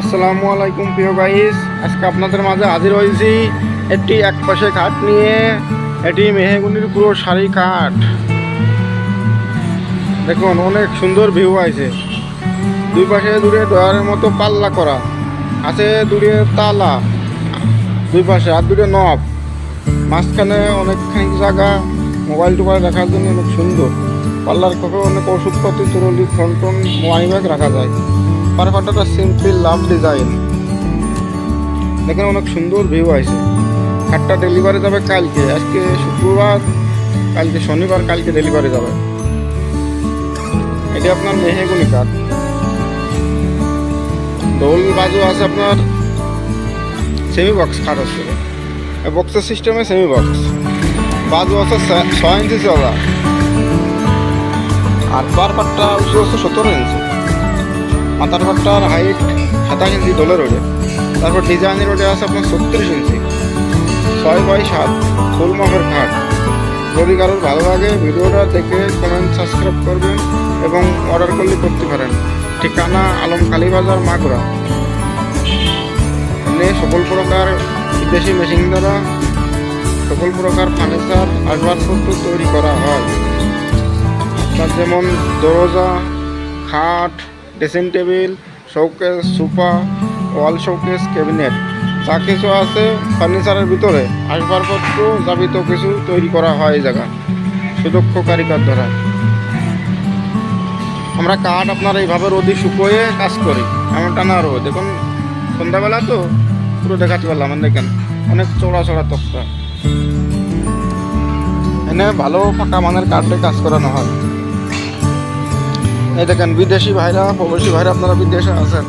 আসসালামু আলাইকুম প্রিয় গাইস। আজকে আপনাদের মাঝে হাজির হয়েছি একটি এক পাশে খাট নিয়ে। এটি মেহেগুনির পুরো শাড়ি কাঠ দেখুন, অনেক সুন্দর ভিউ আছে। দুই পাশে দূরে ডয়ারের মতো পাল্লা করা। আছে দূরে তালা। দুই পাশে আর দূরে নব। মাঝখানে অনেকখানি জায়গা। মোবাইল টোবাইল রাখার জন্য অনেক সুন্দর। পাল্লার কপে অনেক ওষুধপত্র তরলি ফন্টন মানি ব্যাগ রাখা যায়। পারফাটাটা সিম্পল লাভ ডিজাইন দেখেন অনেক সুন্দর ভিউ আছে খাটটা ডেলিভারি যাবে কালকে, আজকে শুক্রবার, কালকে শনিবার, কালকে ডেলিভারি যাবে। এটি আপনার মেহেগুনি কাঠ। দোল বাজু আছে আপনার সেমি বক্স খাট আছে। বক্সের সিস্টেমে সেমি বক্স বাজু আছে ছয় ইঞ্চি চলা আর পার পাটটা উঁচু আছে সতেরো ইঞ্চি। মাথার পাটটার হাইট সাতাশ ইঞ্চি দোলের রোডে তারপর ডিজাইনের রোডে আছে আপনার ছত্রিশ ইঞ্চি ছয় বাই সাত, ফুল মাপের খাট যদি কারোর ভালো লাগে ভিডিওটা দেখে কমেন্ট সাবস্ক্রাইব করবেন এবং অর্ডার করলে করতে পারেন। ঠিকানা আলম কালীবাজার, মাগুরা। এখানে সকল প্রকার বিদেশি মেশিন দ্বারা সকল প্রকার ফার্নিচার আসবাবপত্র তৈরি করা হয়। তার যেমন দরজা, খাট dressing table showcase sofa wall showcase cabinet যা কিছু আছে ফার্নিচারের ভিতরে। আসবাবপত্র যাবিত কিছু তৈরি করা হয় এই জায়গা সুদক্ষ কারিগর দ্বারা। আমরা কাঠ আপনার এইভাবে রোদি শুকোয়ে কাজ করি। এমন টানা রোদ। দেখুন, সন্ধ্যাবেলা তো পুরো দেখাতে পারলাম দেখেন, অনেক চড়া চড়া তক্তা। এনে ভালো ফাঁকা মানের কাঠে কাজ করানো হয়। এই দেখেন, বিদেশি ভাইরা, প্রবাসী ভাইরা আপনারা বিদেশে আছেন।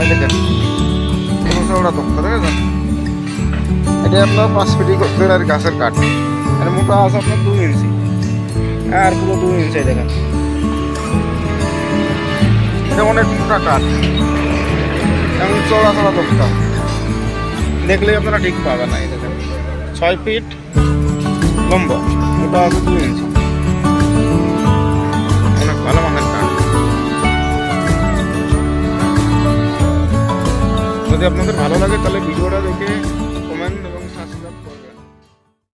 এই দেখেন চওড়া তক্তা দেখেছেন? এটা আপনার পাঁচ ফিটি বেড়ার গাছের কাঠ। এর মোটা আছে আপনার দুই ইঞ্চি। আর পুরো দুই ইঞ্চি দেখেন। এটা অনেক মোটা কাঠ। এমন চড়া চড়া তক্তা দেখলে আপনারা ঠিক পাবেন না, এই দেখেন। ছয় ফিট লম্বা, মোটা আছে দুই ইঞ্চি। আপনাদের ভালো লাগে তাহলে ভিডিওটা দেখে